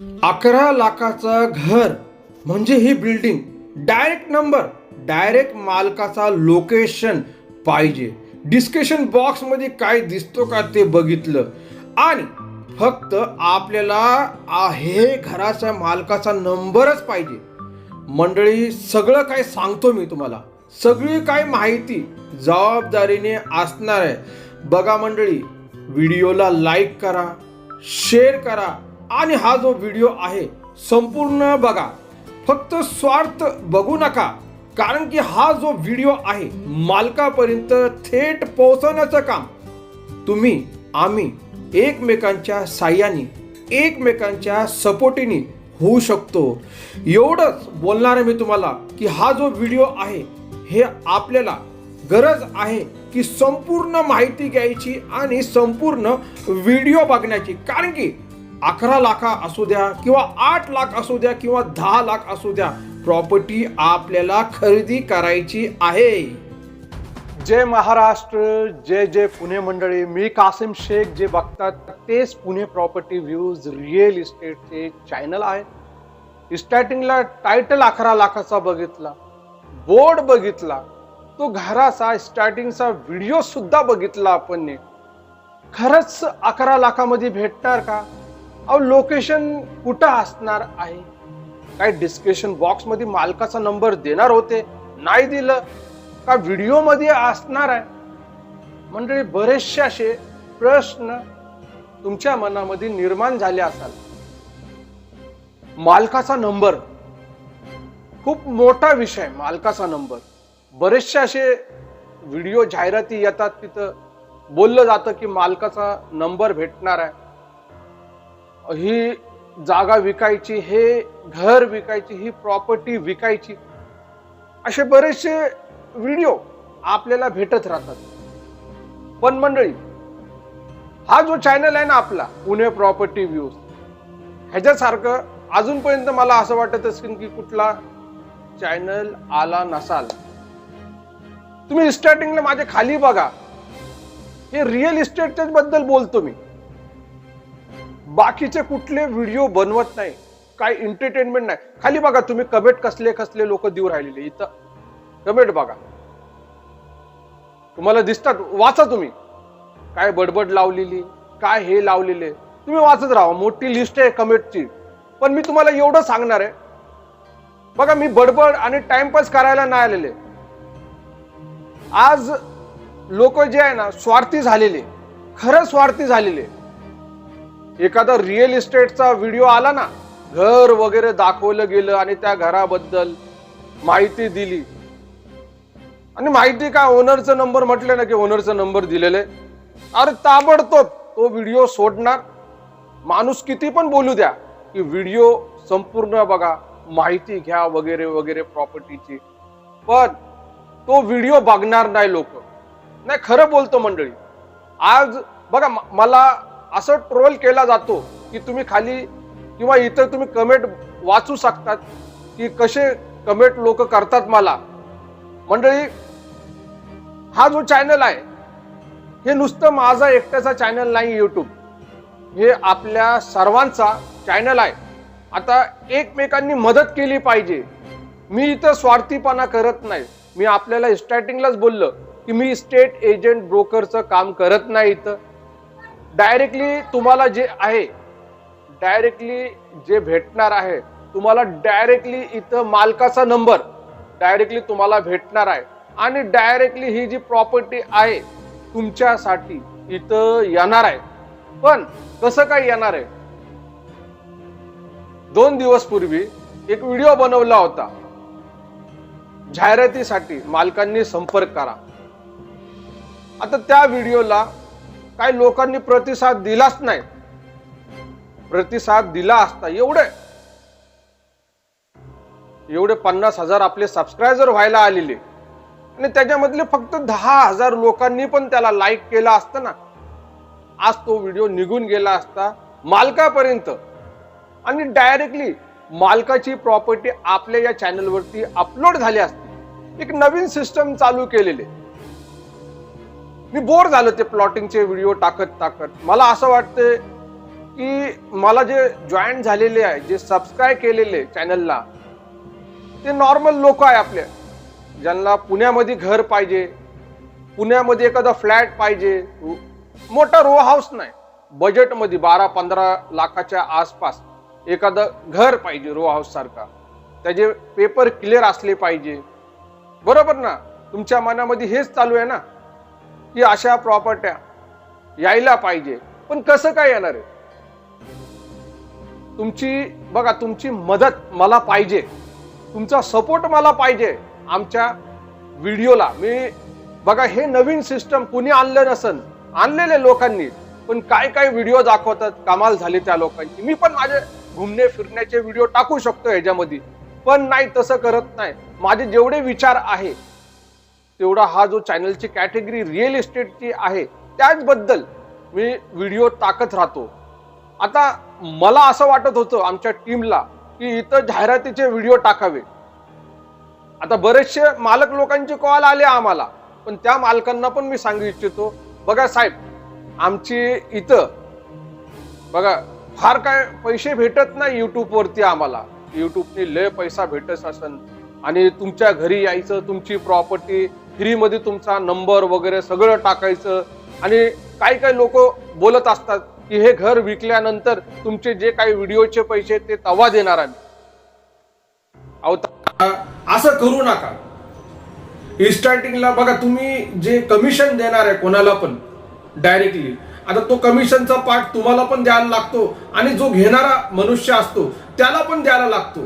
अकरा लाखाचं घर म्हणजे ही बिल्डिंग डायरेक्ट नंबर डायरेक्ट मालकाचा लोकेशन पाहिजे. डिस्कशन बॉक्समध्ये काय दिसतो का ते बघितलं. आणि फक्त आपल्याला हे घराच्या मालकाचा नंबरच पाहिजे. मंडळी सगळं काय सांगतो मी तुम्हाला. सगळी काय माहिती जबाबदारीने असणार आहे. बघा मंडळी व्हिडिओला लाईक करा शेअर करा. आणि हा जो व्हिडिओ आहे संपूर्ण बघा. फक्त स्वार्थ बघू नका कारण की हा जो व्हिडिओ आहे मालकापर्यंत थेट पोहोचवण्याचं काम. तुम्ही आम्ही एकमेकांच्या साह्याने एकमेकांच्या सपोर्टीने होऊ शकतो. एवढंच बोलणार आहे मी तुम्हाला की हा जो व्हिडिओ आहे हे आपल्याला गरज आहे की संपूर्ण माहिती घ्यायची आणि संपूर्ण व्हिडिओ बघण्याची. कारण की अकरा लाखा असू द्या किंवा आठ लाख असू द्या किंवा दहा लाख असू द्या प्रॉपर्टी आपल्याला खरेदी करायची आहे. जय महाराष्ट्र जय जय पुणे मंडळी. मी कासिम शेख जे बघतात तेच पुणे प्रॉपर्टी व्ह्यूज रिअल इस्टेटचे चॅनल आहे. स्टार्टिंगला टायटल अकरा लाखाचा बघितला बोर्ड बघितला तो घराचा स्टार्टिंगचा व्हिडिओ सुद्धा बघितला आपण खरंच अकरा लाखामध्ये भेटणार का? अहो लोकेशन कुठं असणार आहे? काय डिस्क्रिप्शन बॉक्समध्ये मालकाचा नंबर देणार होते? नाही दिलं. का व्हिडिओमध्ये असणार आहे? मंडळी बरेचसे असे प्रश्न तुमच्या मनामध्ये निर्माण झाले असाल. मालकाचा नंबर खूप मोठा विषय मालकाचा नंबर बरेचसे असे व्हिडिओ जाहिराती येतात तिथं बोललं जातं की मालकाचा नंबर भेटणार आहे. ही जागा विकायची हे घर विकायची ही प्रॉपर्टी विकायची असे बरेचसे व्हिडिओ आपल्याला भेटत राहतात. पण मंडळी हा जो चॅनल आहे ना आपला पुणे प्रॉपर्टी व्ह्यूज ह्याच्यासारखं अजूनपर्यंत मला असं वाटत असेल की कुठला चॅनल आला नसाल. तुम्ही स्टार्टिंगला माझ्या खाली बघा. हे रिअल इस्टेटच्याच बद्दल बोलतो मी. बाकीचे कुठले व्हिडिओ बनवत नाही काय एंटरटेनमेंट नाही. खाली बघा तुम्ही कमेंट कसले कसले लोक देऊ राहिलेले इथं. कमेंट बघा. तुम्हाला दिसतात वाचा तुम्ही. काय बडबड लावलेली काय हे लावलेले. तुम्ही वाचत राहा मोठी लिस्ट आहे कमेंटची. पण मी तुम्हाला एवढं सांगणार आहे. बघा मी बडबड आणि टाइमपास करायला नाही आलेले. आज लोक जे आहे ना स्वार्थी झालेले. खरं स्वार्थी झालेले. एखादा रिअल इस्टेटचा व्हिडिओ आला ना घर वगैरे दाखवलं गेलं आणि त्या घराबद्दल माहिती दिली. आणि माहिती का ओनरचा नंबर म्हटलं ना की ओनरचा नंबर दिलेले अरे ताबडतोब तो व्हिडिओ सोडणार. माणूस किती पण बोलू द्या की व्हिडिओ संपूर्ण बघा माहिती घ्या वगैरे वगैरे प्रॉपर्टीची पण तो व्हिडिओ बघणार नाही लोक. नाही खरं बोलतो मंडळी. आज बघा मला असं ट्रोल केला जातो की तुम्ही खाली किंवा इतर तुम्ही कमेंट वाचू शकतात की कसे कमेंट लोक करतात मला. मंडळी हा जो चॅनल आहे हे नुसतं माझा एकट्याचा चॅनल नाही यूट्यूब हे आपल्या सर्वांचा चॅनल आहे. आता एकमेकांनी मदत केली पाहिजे. मी इथं स्वार्थीपणा करत नाही. मी आपल्याला स्टार्टिंगलाच बोललं की मी स्टेट एजंट ब्रोकरचं काम करत नाही इथं. डायरेक्टली तुम्हाला जे आहे डायरेक्टली जे भेटणार आहे तुम्हाला डायरेक्टली इथं मालकाचा नंबर डायरेक्टली तुम्हाला भेटणार आहे. आणि डायरेक्टली ही जी प्रॉपर्टी आहे तुमच्यासाठी इथं येणार आहे. पण कसं काय येणार आहे? दोन दिवस पूर्वी एक व्हिडिओ बनवला होता. जाहिरातीसाठी मालकांनी संपर्क करा. आता त्या व्हिडिओला काही लोकांनी प्रतिसाद दिलाच नाही. प्रतिसाद दिला असता एवढे. एवढे पन्नास हजार आपले सबस्क्रायबर व्हायला आलेले. आणि त्याच्यामधले फक्त दहा हजार लोकांनी पण त्याला लाईक केला असतं ना. आज तो व्हिडिओ निघून गेला असता मालकापर्यंत. आणि डायरेक्टली मालकाची प्रॉपर्टी आपल्या या चॅनलवरती अपलोड झाली असती. एक नवीन सिस्टम चालू केलेले. मी बोर झालो ते प्लॉटिंगचे व्हिडिओ टाकत टाकत. मला असं वाटतं की मला जे जॉईन झालेले आहे जे सबस्क्राईब केलेले चॅनलला ते नॉर्मल लोक आहे आपले. ज्यांना पुण्यामध्ये घर पाहिजे पुण्यामध्ये एखादा फ्लॅट पाहिजे मोठा रो हाऊस नाही. बजेटमध्ये बारा पंधरा लाखाच्या आसपास एखादं घर पाहिजे रो हाऊस सारखा. त्याचे पेपर क्लिअर असले पाहिजे. बरोबर ना? तुमच्या मनामध्ये हेच चालू आहे ना? की अशा प्रॉपर्ट्या यायला पाहिजे. पण कसं काय येणार आहे? तुमची बघा तुमची मदत मला पाहिजे. तुमचा सपोर्ट मला पाहिजे आमच्या व्हिडिओला. मी बघा हे नवीन सिस्टम कुणी आणलं नसन. आणलेले लोकांनी. पण काय काय व्हिडिओ दाखवतात कमाल झाली त्या लोकांची. मी पण माझे घुमणे फिरण्याचे व्हिडिओ टाकू शकतो ह्याच्यामध्ये. पण नाही तसं करत नाही. माझे जेवढे विचार आहे तेवढा हा जो चॅनलची कॅटेगरी रिअल इस्टेटची आहे त्याचबद्दल मी व्हिडिओ टाकत राहतो. आता मला असं वाटत होतं आमच्या टीमला की इथं जाहिरातीचे व्हिडिओ टाकावे. आता बरेचसे मालक लोकांचे कॉल आले आम्हाला पण त्या मालकांना पण मी सांगू इच्छितो बघा साहेब आमची इथं बघा फार काय पैसे भेटत नाही यूट्यूबवरती आम्हाला. यूट्यूबने लय पैसा भेटत असन आणि तुमच्या घरी यायचं तुमची प्रॉपर्टी फ्रीमध्ये तुमचा नंबर वगैरे सगळं टाकायचं. आणि काही काही लोक बोलत असतात की हे घर विकल्यानंतर तुमचे जे काही व्हिडिओचे पैसे ते तवा देणार आम्ही. अहो असं करू नका. स्टार्टिंगला बघा तुम्ही जे कमिशन देणार आहे कोणाला पण डायरेक्टली आता तो कमिशनचा पार्ट तुम्हाला पण द्यायला लागतो आणि जो घेणारा मनुष्य असतो त्याला पण द्यायला लागतो.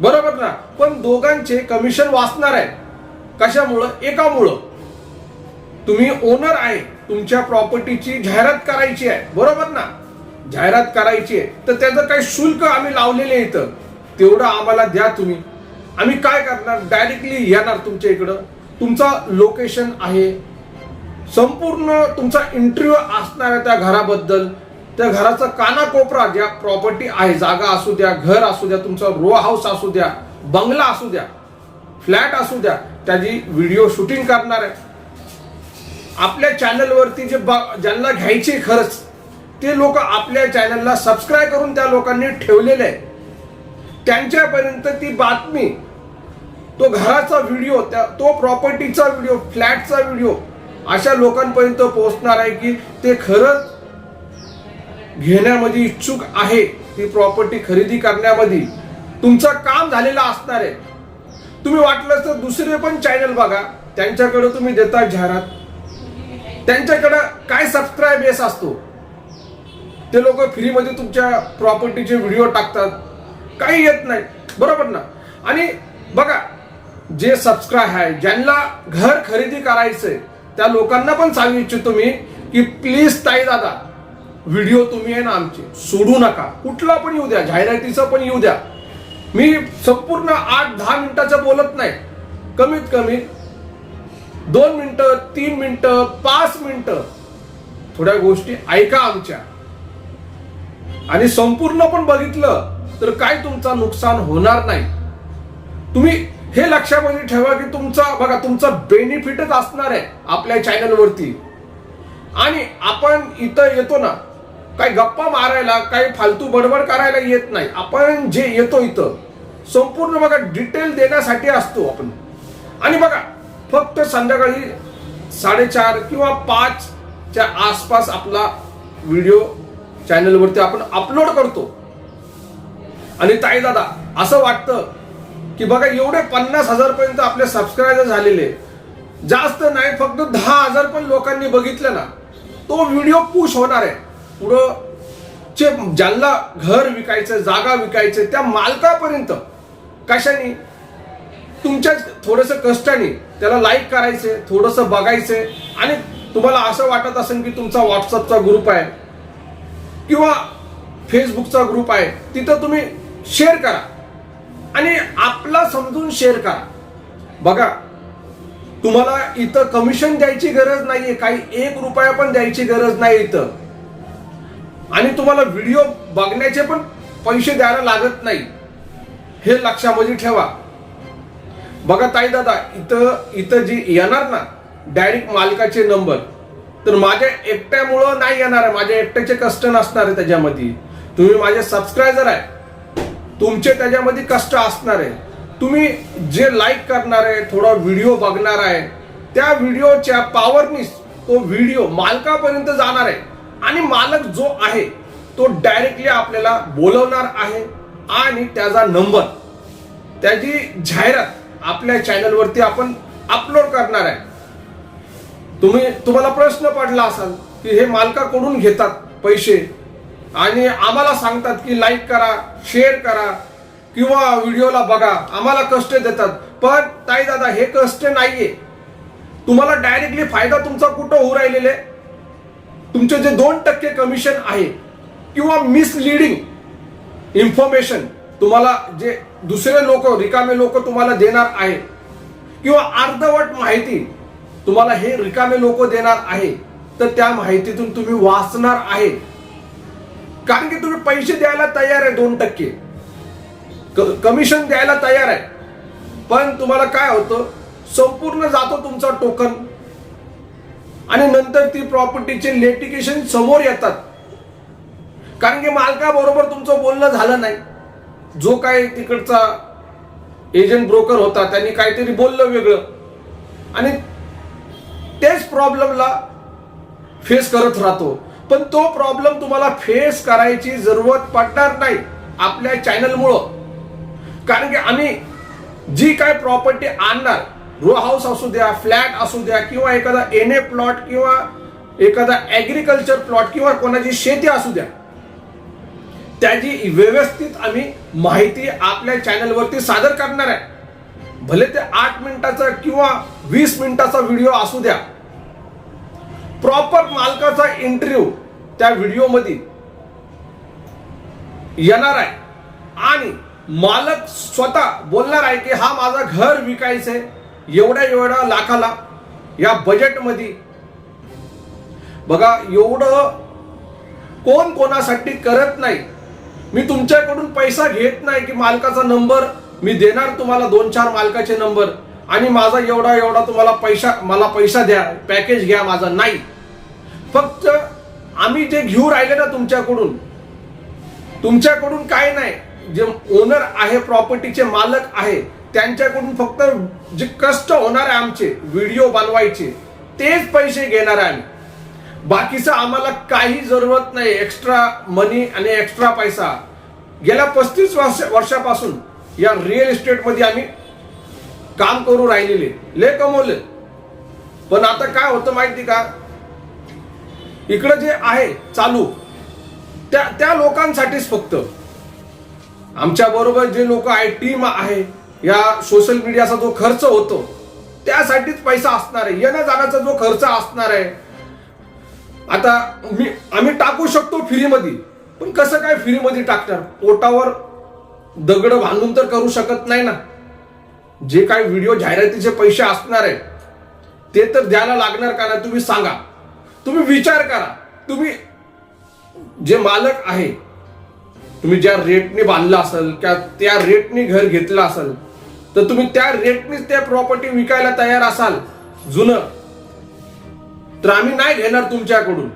बरोबर ना? पण दोघांचे कमिशन वाचणार आहे कशामुळं? एकामुळं. तुम्ही ओनर आहे तुमच्या प्रॉपर्टीची जाहिरात करायची आहे बरोबर ना? जाहिरात करायची आहे तर त्याचं काही शुल्क आम्ही लावलेले इथं. तेवढं आम्हाला द्या तुम्ही. आम्ही काय करणार? डायरेक्टली येणार तुमच्या इकडं. तुमचा लोकेशन आहे. संपूर्ण तुमचा इंटरव्ह्यू असणार आहे त्या घराबद्दल. त्या घराचा कानाकोपरा ज्या प्रॉपर्टी आहे जागा असू द्या घर असू द्या तुमचा रो हाऊस असू द्या बंगला असू द्या फ्लॅट असू द्या त्याची व्हिडिओ शूटिंग करणार आहे. आपल्या चॅनलवरती जे बा- ज्यांना घ्यायचे खरंच ते लोक आपल्या चॅनलला सबस्क्राईब करून त्या लोकांनी ठेवलेले आहे त्यांच्यापर्यंत ती बातमी तो घराचा व्हिडिओ त्या तो प्रॉपर्टीचा व्हिडिओ फ्लॅटचा व्हिडिओ अशा लोकांपर्यंत पोहोचणार आहे की ते खरंच घेण्यामध्ये इच्छुक आहे. ती प्रॉपर्टी खरेदी करण्यामध्ये. तुमचं काम झालेलं असणार आहे. तुम्ही वाटलं तर दुसरे पण चॅनल बघा. त्यांच्याकडे तुम्ही देता जाहिरात. त्यांच्याकडं काय सबस्क्राईब बेस असतो? ते लोक फ्रीमध्ये तुमच्या प्रॉपर्टीचे व्हिडिओ टाकतात. काही येत नाही. बरोबर ना? आणि बघा जे सबस्क्राईब आहे ज्यांना घर खरेदी करायचंय त्या लोकांना पण सांगू इच्छितो मी की प्लीज ताई दादा व्हिडिओ तुम्ही आहे ना आमचे सोडू नका. कुठला पण येऊ द्या. जाहिरातीचा पण येऊ द्या. मी संपूर्ण आठ दहा मिनिटाचं बोलत नाही. कमीत कमी दोन मिनिटं तीन मिनिटं पाच मिनिटं थोड्या गोष्टी ऐका आमच्या. आणि संपूर्ण पण बघितलं तर काय तुमचं नुकसान होणार नाही. तुम्ही हे लक्षामध्ये म्हणजे ठेवा की तुमचा बघा तुमचा बेनिफिटच असणार आहे आपल्या चॅनलवरती आणि आपण इथं येतो ना काही गप्पा मारायला काही फालतू बडबड करायला येत नाही. आपण जे येतो इथं संपूर्ण बघा डिटेल देण्यासाठी असतो आपण. आणि बघा फक्त संध्याकाळी साडेचार किंवा पाचच्या आसपास आपला व्हिडिओ चॅनलवरती आपण अपलोड करतो. आणि ताई दादा असं वाटतं की बघा एवढे पन्नास हजारपर्यंत आपले सबस्क्रायबर झालेले. जास्त नाही फक्त दहा हजार पण लोकांनी बघितलं ना तो व्हिडिओ पुश होणार आहे. पुढं चे ज्यांना घर विकायचं जागा विकायचं त्या मालकापर्यंत कशाने? तुमच्या थोडस कष्टाने. त्याला लाईक करायचंय थोडस बघायचंय आणि तुम्हाला असं वाटत असेल की तुमचा व्हॉट्सअपचा ग्रुप आहे किंवा फेसबुकचा ग्रुप आहे तिथं तुम्ही शेअर करा. आणि आपला समजून शेअर करा. बघा तुम्हाला इथं कमिशन द्यायची गरज नाहीये. काही एक रुपया पण द्यायची गरज नाही इथं. आणि तुम्हाला व्हिडिओ बघण्याचे पण पैसे द्यायला लागत नाही. हे लक्षामध्ये ठेवा. बघा ताई दादा इथं इथं जी येणार ना डायरेक्ट मालकाचे नंबर तर माझ्या एकट्यामुळं नाही येणार आहे. माझ्या एकट्याचे कष्ट नसणार आहे त्याच्यामध्ये. तुम्ही माझे सबस्क्रायबर आहे. तुमचे त्याच्यामध्ये कष्ट असणार आहे. तुम्ही जे लाईक करणार आहे थोडा व्हिडिओ बघणार आहे त्या व्हिडिओच्या पॉवरनीच तो व्हिडिओ मालकापर्यंत जाणार आहे. आणि मालक जो आहे तो डायरेक्टली आपल्याला बोलवणार आहे. आणि त्याचा नंबर त्याची जाहिरात आपल्या चॅनलवरती आपण अपलोड करणार आहे. तुम्ही तुम्हाला प्रश्न पडला असाल की हे मालकाकडून घेतात पैसे आणि आम्हाला सांगतात की लाईक करा शेअर करा किंवा व्हिडिओला बघा आम्हाला कष्ट देतात. पण ताई दादा हे कष्ट नाहीये. तुम्हाला डायरेक्टली फायदा तुमचा कुठं होऊ राहिलेले तुमचे जे दोन टक्के कमिशन आहे किंवा मिसलिडिंग इन्फॉर्मेशन तुम्हाला जे दुसरे लोक रिकामे लोक तुम्हाला देणार आहे. किंवा अर्धवट माहिती तुम्हाला हे रिकामे लोक देणार आहे तर त्या माहितीतून तुम्ही वाचणार आहे. कारण की तुम्ही पैसे द्यायला तयार आहे दोन टक्के. कमिशन द्यायला तयार आहे. पण तुम्हाला काय होतं संपूर्ण जातो तुमचा टोकन आणि नंतर ती प्रॉपर्टीचे लेटिकेशन समोर येतात. कारण की मालकाबरोबर तुमचं बोलणं झालं नाही. जो काय तिकडचा एजंट ब्रोकर होता त्यांनी काहीतरी बोललं वेगळं. आणि तेच प्रॉब्लेमला फेस करत राहतो. पण तो प्रॉब्लेम तुम्हाला फेस करायची जरूरत पडणार नाही आपल्या चॅनलमुळं कारण की आम्ही जी काय प्रॉपर्टी आणणार रो हाऊस असू द्या फ्लॅट असू द्या किंवा एखादा एन ए प्लॉट किंवा एखादा ऍग्रिकल्चर प्लॉट किंवा कोणाची शेती असू द्या त्याची व्यवस्थित आम्ही माहिती आपल्या चॅनलवरती सादर करणार आहे. भले ते आठ मिनिटाचा किंवा वीस मिनिटाचा व्हिडिओ असू द्या. प्रॉपर मालकाचा इंटरव्ह्यू त्या व्हिडिओमध्ये येणार आहे. आणि मालक स्वतः बोलणार आहे की हा माझा घर विकायचं आहे. एवढ्या एवढ्या लाखाला या बजेटमध्ये बघा एवढं कोण कोणासाठी करत नाही. मी तुमच्याकडून पैसा घेत नाही की मालकाचा नंबर मी देणार तुम्हाला दोन चार मालकाचे नंबर आणि माझा एवढा एवढा तुम्हाला पैसा मला पैसा द्या पॅकेज घ्या माझा नाही. फक्त आम्ही जे घेऊ राहिले ना तुमच्याकडून तुमच्याकडून काय नाही. जे ओनर आहे प्रॉपर्टीचे मालक आहे त्यांच्याकडून फक्त जे कष्ट होणार आहे आमचे व्हिडिओ बनवायचे तेच पैसे घेणार आहे आम्ही. बाकीचं आम्हाला काही जरूरत नाही. एक्स्ट्रा मनी आणि एक्स्ट्रा पैसा. गेल्या पस्तीस वर्ष वर्षापासून या रिअल इस्टेटमध्ये आम्ही काम करू राहिलेले. ले कमवले. पण आता काय होतं माहिती का? इकडं जे आहे चालू त्या त्या लोकांसाठीच फक्त. आमच्या बरोबर जे लोक आहे टीम आहे या सोशल मीडियाचा जो खर्च होतो त्यासाठीच पैसा असणार आहे. येण्या जाण्याचा जो खर्च असणार आहे आता मी आम्ही टाकू शकतो फ्रीमध्ये पण कसं काय फ्रीमध्ये टाकणार? पोटावर दगड बांधून तर करू शकत नाही ना. जे काय व्हिडिओ जाहिरातीचे पैसे असणार आहे ते तर द्यायला लागणार का ना तुम्ही सांगा. तुम्ही विचार करा. तुम्ही जे मालक आहे तुम्ही ज्या रेटने बांधलं असेल किंवा त्या रेटने घर घेतलं असेल तर तुम्ही त्या रेटनेच त्या प्रॉपर्टी विकायला तयार असाल जुनं. तर आम्ही नाही घेणार तुमच्याकडून.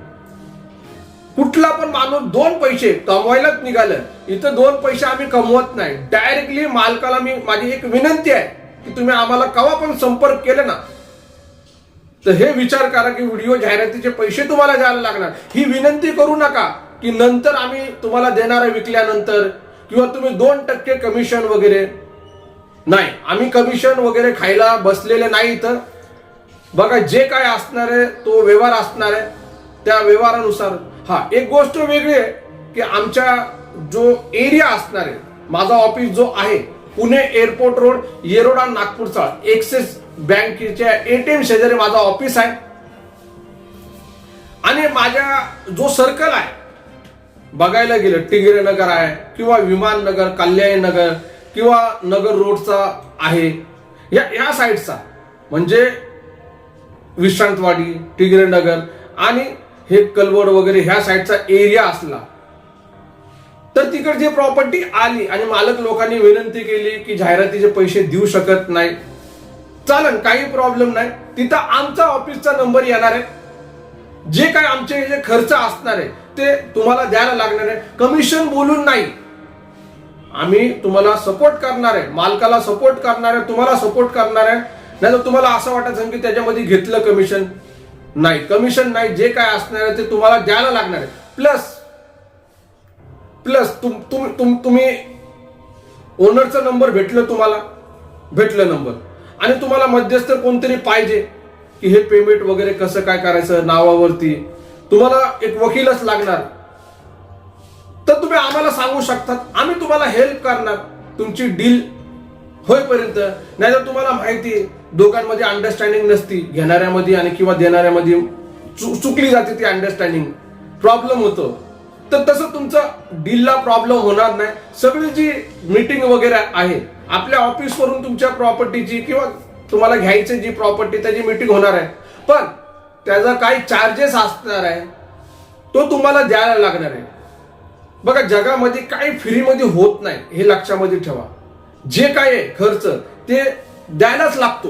कुठला पण माणूस दोन पैसे कमवायलाच निघालं. इथं दोन पैसे आम्ही कमवत नाही. डायरेक्टली मालकाला मी माझी एक विनंती आहे की तुम्ही आम्हाला केव्हा पण संपर्क केले ना तर हे विचार करा की व्हिडिओ जाहिरातीचे पैसे तुम्हाला द्यायला लागणार. ही विनंती करू नका की नंतर आम्ही तुम्हाला देणार विकल्यानंतर किंवा तुम्ही दोन टक्के कमिशन वगैरे. नाही आम्ही कमिशन वगैरे खायला बसलेले नाही इथं. बघा जे काय असणार आहे तो व्यवहार असणार आहे त्या व्यवहारानुसार. हा एक गोष्ट वेगळी आहे की आमच्या जो एरिया असणार आहे माझा ऑफिस जो आहे पुणे एअरपोर्ट रोड येरोडा नागपूरचा एक्सिस बँकेच्या एटीएम शेजारी माझा ऑफिस आहे. आणि माझ्या जो सर्कल आहे बघायला गेलं टिंगरे नगर आहे किंवा विमान नगर कल्याणी नगर किंवा नगर रोडचा आहे या या साईडचा. म्हणजे विश्रांतवाडी टिगरे नगर आणि हे कलवड वगैरे ह्या साईडचा एरिया असला. तर तिकडची प्रॉपर्टी आली आणि मालक लोकांनी विनंती केली की जाहिरातीचे पैसे देऊ शकत नाही. चालन काही प्रॉब्लेम नाही. तिथं आमचा ऑफिसचा नंबर येणार आहे. जे काय आमचे जे खर्च असणार आहे ते तुम्हाला द्यायला लागणार आहे. कमिशन बोलून नाही. आम्ही तुम्हाला सपोर्ट करणार आहे. मालकाला सपोर्ट करणार आहे तुम्हाला सपोर्ट करणार आहे. नाही तर तुम्हाला असं वाटत असेल की त्याच्यामध्ये घेतलं कमिशन नाही. कमिशन नाही जे काय असणार आहे ते तुम्हाला द्यायला लागणार आहे. प्लस प्लस तुम तुम तुम तुम्ही ओनरचा नंबर भेटलं तुम्हाला भेटलं नंबर आणि तुम्हाला मध्यस्थ कोणतरी पाहिजे की हे पेमेंट वगैरे कसं काय करायचं नावावरती. तुम्हाला एक वकीलच लागणार. तर तुम्ही आम्हाला सांगू शकतात. आम्ही तुम्हाला हेल्प करणार. तुमची डील होईपर्यंत. नाहीतर तुम्हाला माहिती आहे, दोघांमध्ये अंडरस्टँडिंग नसती. घेणाऱ्यामध्ये आणि किंवा देणाऱ्यामध्ये चुकली जाते ती अंडरस्टँडिंग प्रॉब्लेम होतो. तर तसं तुमचं डीलला प्रॉब्लेम होणार नाही. सगळी जी मीटिंग वगैरे आहे आपल्या ऑफिसवरून तुमच्या प्रॉपर्टीची किंवा तुम्हाला घ्यायची जी प्रॉपर्टी त्याची मीटिंग होणार आहे. पण त्याचा काही चार्जेस असणार आहे. तो तुम्हाला द्यायला लागणार आहे. बघा जगामध्ये काही फ्रीमध्ये होत नाही हे लक्षामध्ये ठेवा. जे काय आहे खर्च ते द्यायलाच लागतो.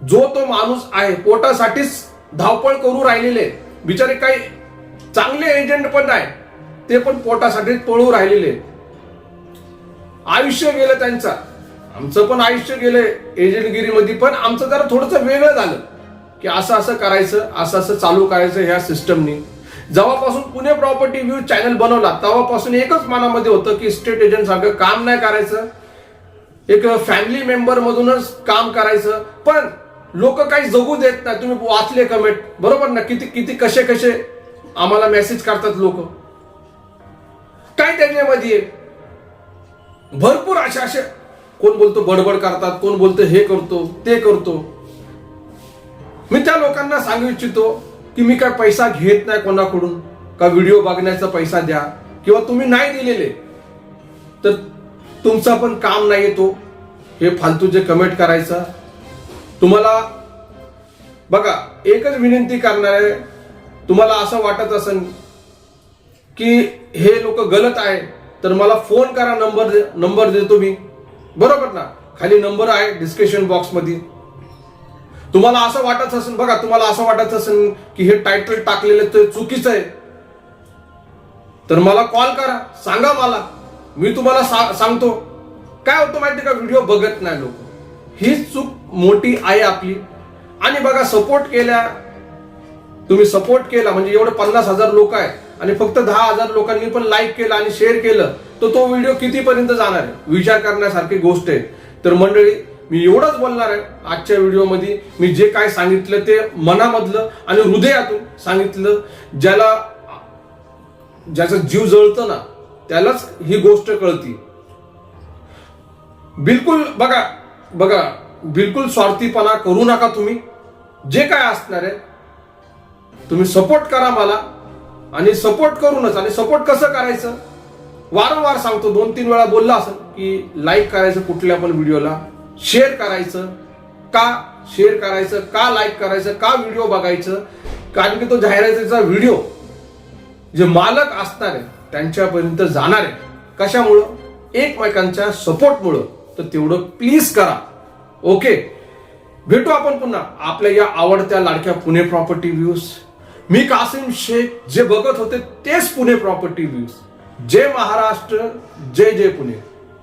जो तो माणूस आहे पोटासाठीच धावपळ करू राहिलेले बिचारे काही चांगले एजंट पण आहे ते पण पोटासाठीच पळू राहिलेले. आयुष्य गेलं त्यांचं. आमचं पण आयुष्य गेलं एजंटगिरीमध्ये पण आमचं जरा थोडंसं वेगळं झालं की असं असं करायचं असं असं चालू करायचं ह्या सिस्टमनी जेव्हापासून पुणे प्रॉपर्टी व्ह्यू चॅनल बनवला तेव्हापासून एकच मनामध्ये होतं की स्टेट एजंट सारखं काम नाही करायचं. एक फॅमिली मेंबर मधूनच काम करायचं. पण लोक काही जगू देत नाही. तुम्ही वाचले कमेंट बरोबर ना? किती किती कसे कसे आम्हाला मेसेज करतात लोक? काय त्यांच्यामध्ये? भरपूर असे असे कोण बोलतो बडबड करतात कोण बोलतो हे करतो ते करतो. मी त्या लोकांना सांगू इच्छितो की मी काय पैसा घेत नाही कोणाकडून? का व्हिडिओ बघण्याचा पैसा द्या? किंवा तुम्ही नाही दिलेले? तर तुमचा पण काम नाही येतो हे फालतूचे कमेंट करायचं. तुम्हाला बघा एकच विनंती करणार आहे तुम्हाला असं वाटत असेल की हे लोक गलत आहे तर मला फोन करा नंबर नंबर देतो मी. बरोबर ना? खाली नंबर आहे डिस्क्रिप्शन बॉक्समध्ये तुम्हाला असं वाटत असेल बघा तुम्हाला असं वाटत असेल की हे टायटल टाकलेलं ते चुकीचं आहे. तर मला कॉल करा सांगा मला. मी तुम्हाला सा- सांगतो. काय होतं माहिती का व्हिडिओ बघत नाही लोक. ही चूक मोठी आहे आपली. आणि बघा सपोर्ट केल्या. तुम्ही सपोर्ट केला म्हणजे एवढे पन्नास हजार लोक आहे. आणि फक्त दहा हजार लोकांनी पण लाईक केलं आणि शेअर केलं. तर तो व्हिडिओ कितीपर्यंत जाणार आहे? विचार करण्यासारखी गोष्ट आहे. तर मंडळी मी एवढंच बोलणार आहे आजच्या व्हिडिओमध्ये. मी जे काय सांगितलं ते मनामधलं आणि हृदयातून सांगितलं. ज्याला ज्याचा जीव जळतं ना त्यालाच ही गोष्ट कळती. बिलकुल बघा बघा बिलकुल स्वार्थीपणा करू नका तुम्ही. जे काय असणार आहे तुम्ही सपोर्ट करा मला आणि सपोर्ट करूनच आणि सपोर्ट कसं करायचं? वारंवार सांगतो दोन तीन वेळा बोलला असं की लाईक करायचं कुठल्या पण व्हिडिओला शेअर करायचं का शेअर करायचं का लाईक करायचं का व्हिडिओ बघायचं कारण की तो जाहिरातीचा व्हिडिओ जे मालक असणार आहे त्यांच्यापर्यंत जाणार आहे कशामुळं? एकमेकांच्या सपोर्टमुळं तर तेवढं प्लीज करा. ओके भेटू आपण पुन्हा आपल्या या आवडत्या लाडक्या पुणे प्रॉपर्टी व्ह्यूज मी कासिम शेख जे बघत होते तेच पुणे प्रॉपर्टी व्ह्यूज जय महाराष्ट्र जय जय पुणे.